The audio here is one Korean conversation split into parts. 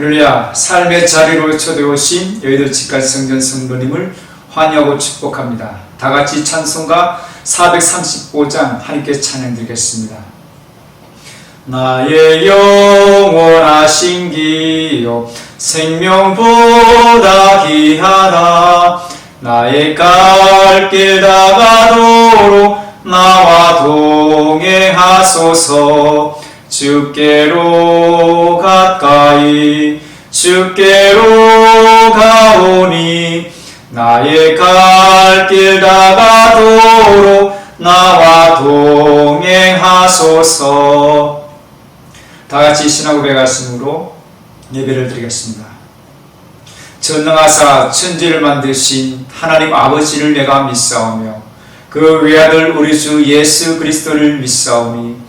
할렐루야 삶의 자리로 초대오신 여의도 직갈 성전 성도님을 환영하고 축복합니다. 다 같이 찬송가 435장 하나님께 찬양 드리겠습니다. 나의 영원하신 기요 생명보다 귀하다 나의 갈길 다가도록 나와 동행하소서 주께로 가까이 주께로 가오니 나의 갈 길 다가도록 나와 동행하소서 다 같이 신하고 배가심으로 예배를 드리겠습니다. 전능하사 천지를 만드신 하나님 아버지를 내가 믿사오며 그 외아들 우리 주 예수 그리스도를 믿사오니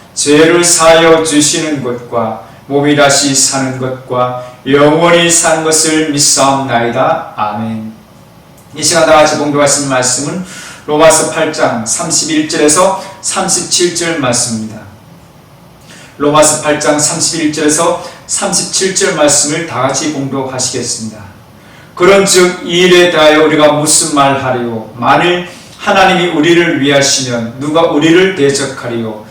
죄를 사하여 주시는 것과 몸이 다시 사는 것과 영원히 산 것을 믿사옵나이다. 아멘. 이 시간 다 같이 공부하신 말씀은 로마서 8장 31절에서 37절 말씀입니다. 로마서 8장 31절에서 37절 말씀을 다 같이 공독하시겠습니다. 그런즉 이 일에 대하여 우리가 무슨 말하리요? 만일 하나님이 우리를 위하시면 누가 우리를 대적하리요?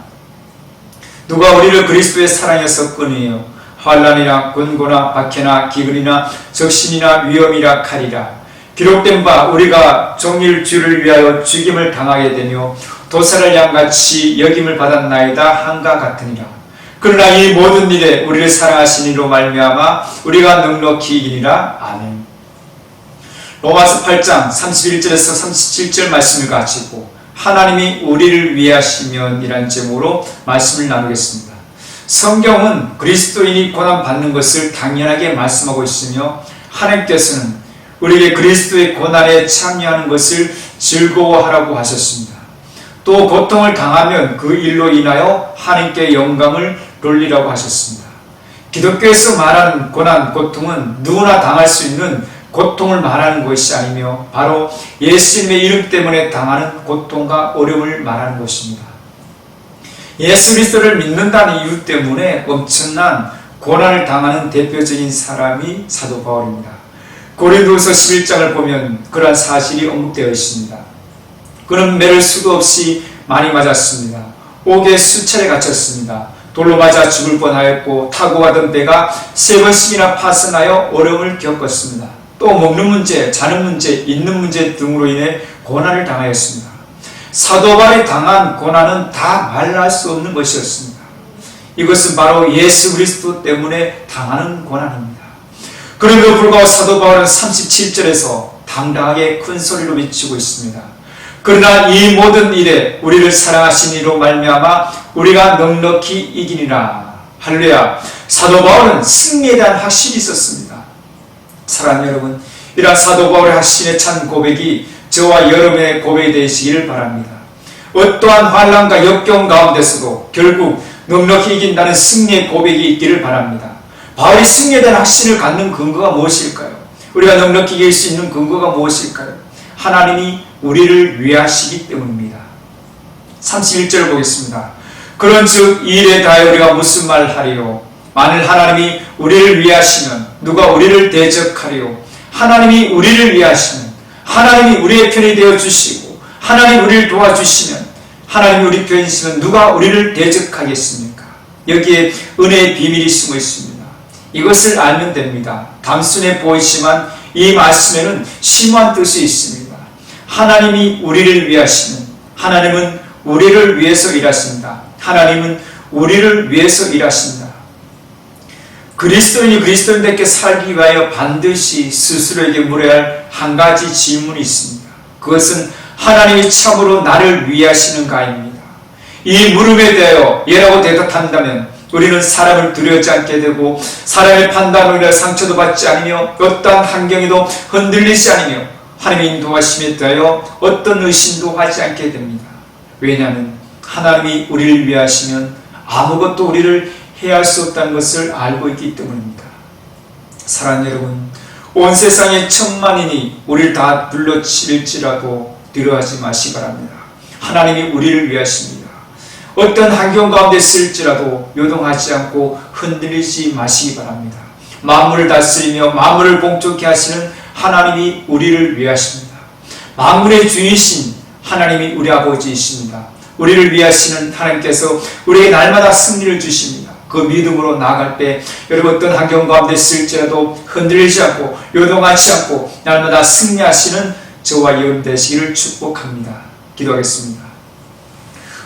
누가 우리를 그리스도의 사랑에서 끊으요? 환란이나 권고나 박해나 기근이나 적신이나 위험이라 칼이라. 기록된 바 우리가 종일 주를 위하여 죽임을 당하게 되며 도살을 양같이 여김을 받았나이다 한가 같으니라. 그러나 이 모든 일에 우리를 사랑하신 이로 말미암아 우리가 넉넉히 이기니라. 아멘. 로마서 8장 31절에서 37절 말씀을 가지고 하나님이 우리를 위하시면 이란 제목으로 말씀을 나누겠습니다. 성경은 그리스도인이 고난 받는 것을 당연하게 말씀하고 있으며 하나님께서는 우리에게 그리스도의 고난에 참여하는 것을 즐거워하라고 하셨습니다. 또 고통을 당하면 그 일로 인하여 하나님께 영광을 돌리라고 하셨습니다. 기독교에서 말하는 고난, 고통은 누구나 당할 수 있는 고통을 말하는 것이 아니며 바로 예수님의 이름 때문에 당하는 고통과 어려움을 말하는 것입니다. 예수 그리스도를 믿는다는 이유 때문에 엄청난 고난을 당하는 대표적인 사람이 사도 바울입니다. 고린도서 11장을 보면 그러한 사실이 언급되어 있습니다. 그는 매를 수도 없이 많이 맞았습니다. 옥에 수차례 갇혔습니다. 돌로 맞아 죽을 뻔하였고 타고 가던 배가 세 번씩이나 파손하여 어려움을 겪었습니다. 또 먹는 문제, 자는 문제, 있는 문제 등으로 인해 고난을 당하였습니다. 사도 바울이 당한 고난은 다 말할 수 없는 것이었습니다. 이것은 바로 예수 그리스도 때문에 당하는 고난입니다. 그럼에도 불구하고 사도 바울은 37절에서 당당하게 큰 소리로 외치고 있습니다. 그러나 이 모든 일에 우리를 사랑하신 이로 말미암아 우리가 넉넉히 이기니라. 할렐루야. 사도 바울은 승리에 대한 확신이 있었습니다. 사랑하는 여러분, 이러한 사도 바울의 확신에 찬 고백이 저와 여러분의 고백이 되시기를 바랍니다. 어떠한 환란과 역경 가운데서도 결국 넉넉히 이긴다는 승리의 고백이 있기를 바랍니다. 바울이 승리에 대한 확신을 갖는 근거가 무엇일까요? 우리가 넉넉히 이길 수 있는 근거가 무엇일까요? 하나님이 우리를 위하시기 때문입니다. 31절 보겠습니다. 그런 즉 이 일에 다해 우리가 무슨 말을 하리요? 만일 하나님이 우리를 위하시면 누가 우리를 대적하리요? 하나님이 우리를 위하시면 하나님이 우리의 편이 되어 주시고 하나님 우리를 도와주시면 하나님이 우리 편이시면 누가 우리를 대적하겠습니까? 여기에 은혜의 비밀이 숨어 있습니다. 이것을 알면 됩니다. 단순해 보이지만 이 말씀에는 심오한 뜻이 있습니다. 하나님이 우리를 위하시는 하나님은 우리를 위해서 일하십니다. 하나님은 우리를 위해서 일하십니다. 그리스도인이 그리스도인답게 살기 위하여 반드시 스스로에게 물어야 할 한 가지 질문이 있습니다. 그것은 하나님이 참으로 나를 위하시는가입니다. 이 물음에 대하여 예라고 대답한다면 우리는 사람을 두려워하지 않게 되고 사람의 판단으로 인해 상처도 받지 않으며 어떠한 환경에도 흔들리지 않으며 하나님의 인도하심에 대하여 어떤 의심도 하지 않게 됩니다. 왜냐하면 하나님이 우리를 위하시면 아무것도 우리를 해할 수 없다는 것을 알고 있기 때문입니다. 사랑하는 여러분, 온 세상에 천만인이 우리를 다 불러칠지라도 두려워하지 마시 바랍니다. 하나님이 우리를 위하십니다. 어떤 환경 가운데 있을지라도 요동하지 않고 흔들리지 마시기 바랍니다. 만물을 다스리며 만물을 봉족케 하시는 하나님이 우리를 위하십니다. 만물의 주이신 하나님이 우리 아버지이십니다. 우리를 위하시는 하나님께서 우리에게 날마다 승리를 주십니다. 그 믿음으로 나아갈 때 여러분 어떤 환경 가운데 있을지라도 흔들리지 않고 요동하지 않고 날마다 승리하시는 저와 여러분 되시기를 축복합니다. 기도하겠습니다.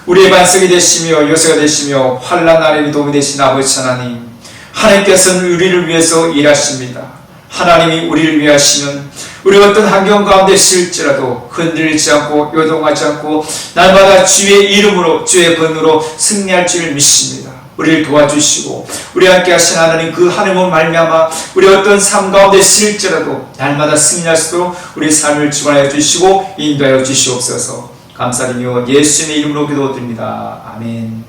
우리의 반석이 되시며 요새가 되시며 환란 날에 도움이 되신 아버지 하나님 하나님께서는 우리를 위해서 일하십니다. 하나님이 우리를 위하시면 우리 어떤 환경 가운데 있을지라도 흔들리지 않고 요동하지 않고 날마다 주의 이름으로 주의 번으로 승리할 줄을 믿습니다. 우리를 도와주시고 우리 함께 하신 하나님 그 하나님을 말미암아 우리 어떤 삶 가운데 있을지라도 날마다 승리할 수 있도록 우리 삶을 주관하여 주시고 인도하여 주시옵소서 감사드리며 예수님의 이름으로 기도드립니다. 아멘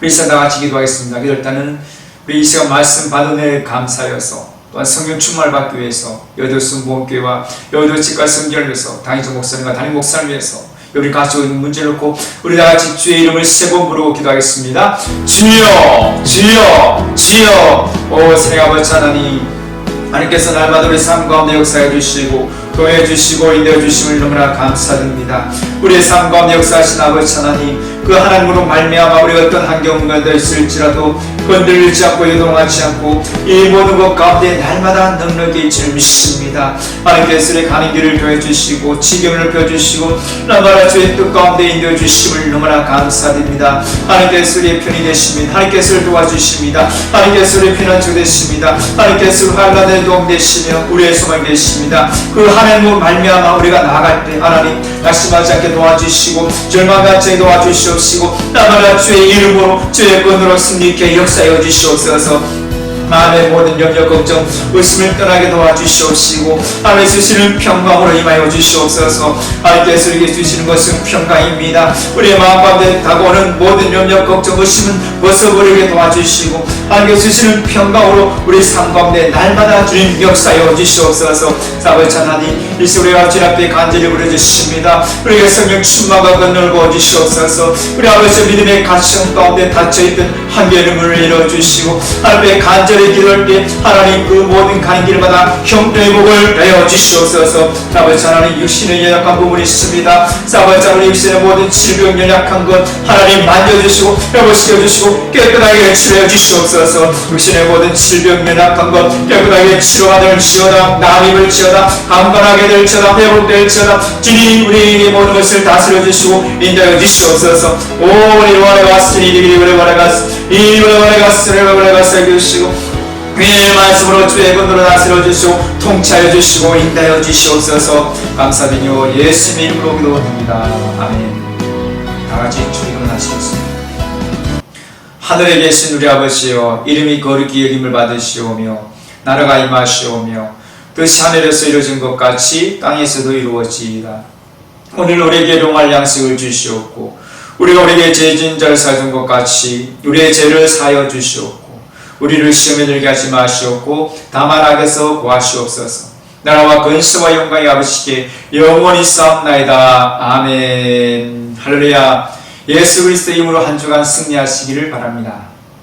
우리 시간 다 같이 기도하겠습니다. 일단은 우리 이 시간 말씀 받은 애 감사여서 또한 성령 충만을 받기 위해서 여덟 순 보험교회와 여덟 집과 성전을 위해서 당의정 목사님과 담임 목사를 위해서 우리 가지고 있는 문제를 놓고 우리 다 같이 주의 이름을 세 번 부르고 기도하겠습니다. 주여, 주여, 주여, 오 세상 아버지 하나님, 하나님께서 날마다 우리 삶 가운데 역사해 주시고 도해 주시고 인도해 주심을 너무나 감사드립니다. 우리의 삶 가운데 역사하신 아버지 하나님, 그 하나님으로 말미암아 우리 어떤 환경 가운데 있을지라도 흔들리지 않고 요동하지 않고 이 모든 것 가운데 날마다 있을 믿습니다. 하나님께서 가는 길을 도해 주시고 지경을 펴주시고 나마라 주의 뜻 가운데 인도해 주심을 너무나 감사드립니다. 하나님께서 우리의 편이 되십니다. 하나님께서 도와주십니다. 하나님께서 우리의 피난처 되십니다. 하나님께서 환란에 도움 되시며 우리의 소망이 되십니다. 그 하나님으로 말미암아 우리가 나아갈 때 하나님 낙심하지 않게 도와주시고 않게 도와주시옵 시고 나마라 주의 이름으로 주의 권으로 승리케 역사여 주시옵소서. 마음의 모든 염려 걱정 의심을 떠나게 도와주시옵시고 하나님 주시는 평강으로 임하여 주시옵소서. 하나님께서 우리에게 주시는 것은 평강입니다. 우리의 마음 가운데 다가오는 모든 염려 걱정 의심은 벗어버리게 도와주시고 하나님께서 주시는 평강으로 우리 삶 가운데 날마다 주님 역사여 주시옵소서. 사버지 하나님 일시 우리가 주님 앞에 간절히 부르주십니다. 우리의 성령 충만과 건너를 부어주시옵소서. 우리 아버지 믿음의 가정 가운데 닫혀있던 한계를 문을 열어주시고 하나님의 간절히 기도할 때 하나님 그 모든 가는 길마다 형통의 복을 내어 주시옵소서. 아버지 하나님 육신의 연약한 부분이 있습니다. 아버지 하나님 육신의 모든 질병 연약한 것 하나님 만져주시고 회복시켜주시고 깨끗하게 치료해 주시옵소서. 육신의 모든 질병 연약한 것 깨끗하게 치료하들 지어다 남임을 지어다 강건하게 될지어다 회복될지어다 주님 우리의 모든 것을 다스려 주시고 인도해 주시옵소서. 오 우리 원에 왔으니 이리 우리 원에 갔으니 이 원에 갔으니 원에 갔으니 주시고 위의 말씀으로 주의 분으로 다스려 주시고 통치하여 주시고 인도하여 주시옵소서. 감사드리며 예수님의 이름으로 기도드립니다. 아멘. 다 같이 주의금 하시겠습니다. 하늘에 계신 우리 아버지여 이름이 거룩히 여김을 받으시오며 나라가 임하시오며 뜻이 하늘에서 이루어진 것 같이 땅에서도 이루어지이다. 오늘 우리에게 용할 양식을 주시옵고 우리가 우리에게 죄진 자를 사준 것 같이 우리의 죄를 사여 주시옵고 우리를 시험에 들게 하지 마시옵고 다만 악에서 구하시옵소서. 나라와 근수와 영광이 아버지께 영원히 싸움나이다. 아멘. 할렐루야. 예수 그리스도 이름으로 한 주간 승리하시기를 바랍니다